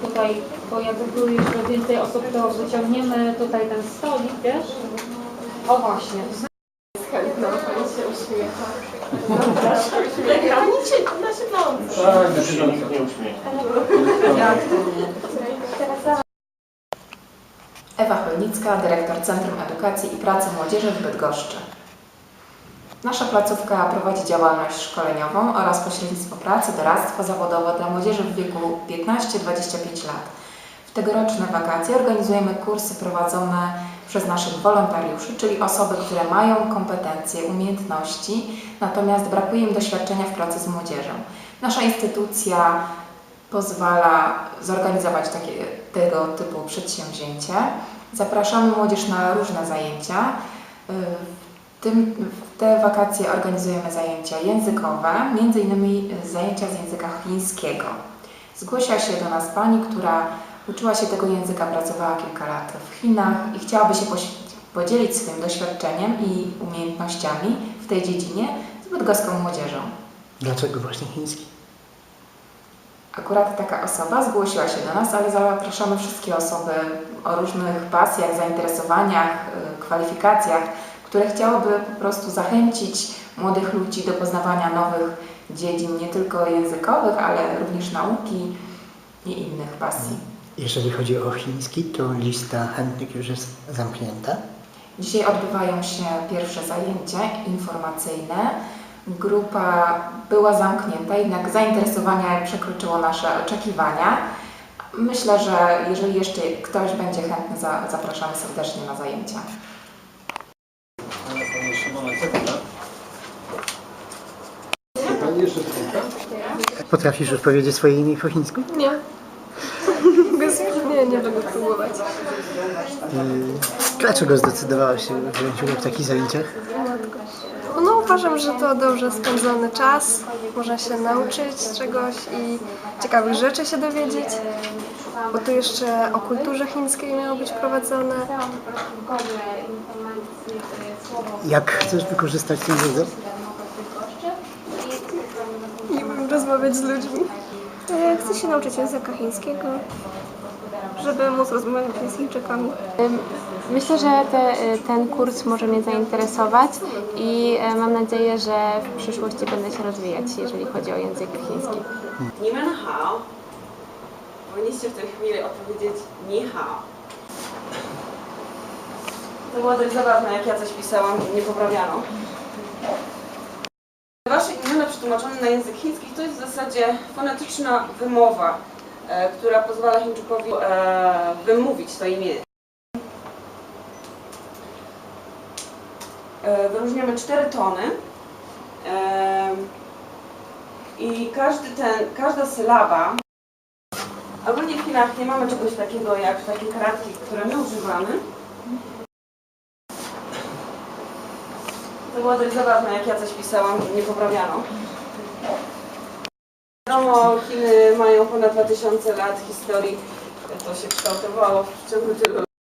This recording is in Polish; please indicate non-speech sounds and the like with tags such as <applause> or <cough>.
Tutaj, bo jakby było jeszcze więcej osób, to wyciągniemy tutaj ten stolik, wiesz? O właśnie. Chętna, pani się uśmiecha. Tak, na siedząco nie uśmiecha. Ewa Chojnicka, dyrektor Centrum Edukacji i Pracy Młodzieży w Bydgoszczy. Nasza placówka prowadzi działalność szkoleniową oraz pośrednictwo pracy, doradztwo zawodowe dla młodzieży w wieku 15-25 lat. W tegoroczne wakacje organizujemy kursy prowadzone przez naszych wolontariuszy, czyli osoby, które mają kompetencje, umiejętności, natomiast brakuje im doświadczenia w pracy z młodzieżą. Nasza instytucja pozwala zorganizować takie, tego typu przedsięwzięcie. Zapraszamy młodzież na różne zajęcia. Y, W, tym, w te wakacje organizujemy zajęcia językowe, między innymi zajęcia z języka chińskiego. Zgłosiła się do nas pani, która uczyła się tego języka, pracowała kilka lat w Chinach i chciałaby się podzielić swoim doświadczeniem i umiejętnościami w tej dziedzinie z bydgoską młodzieżą. Dlaczego właśnie chiński? Akurat taka osoba zgłosiła się do nas, ale zapraszamy wszystkie osoby o różnych pasjach, zainteresowaniach, y, kwalifikacjach, które chciałyby po prostu zachęcić młodych ludzi do poznawania nowych dziedzin, nie tylko językowych, ale również nauki i innych pasji. Jeżeli chodzi o chiński, to lista chętnych już jest zamknięta. Dzisiaj odbywają się pierwsze zajęcia informacyjne. Grupa była zamknięta, jednak zainteresowanie przekroczyło nasze oczekiwania. Myślę, że jeżeli jeszcze ktoś będzie chętny, za- zapraszamy serdecznie na zajęcia. Potrafisz już powiedzieć swoje imię po chińsku? Nie. <laughs> Bez, nie, nie będę próbować. Dlaczego zdecydowałaś się wziąć udział w takich zajęciach? No uważam, że to dobrze spędzony czas. Można się nauczyć czegoś i ciekawych rzeczy się dowiedzieć. Bo tu jeszcze o kulturze chińskiej miało być prowadzone. Jak chcesz wykorzystać tę wiedzę? I rozmawiać z ludźmi. E, Chcę się nauczyć języka chińskiego, żeby móc rozmawiać z Chińczykami. Myślę, że te, e, ten kurs może mnie zainteresować i e, mam nadzieję, że w przyszłości będę się rozwijać, jeżeli chodzi o język chiński. Nie ma na hao. Powinniście w tej chwili odpowiedzieć ni hao. To było dość zabawne, jak ja coś pisałam i nie poprawiano. Wasze imiona przetłumaczone na język chiński to jest w zasadzie fonetyczna wymowa która pozwala Chińczykowi e, wymówić to imię. E, wyróżniamy cztery tony. E, i każdy ten, każda sylaba, ogólnie w Chinach nie mamy czegoś takiego jak takie karatki, które my używamy. To było dość zabawne, jak ja coś pisałam, nie poprawiano. Wiadomo, Chiny mają ponad 2000 lat historii, to się kształtowało w ciągu tylu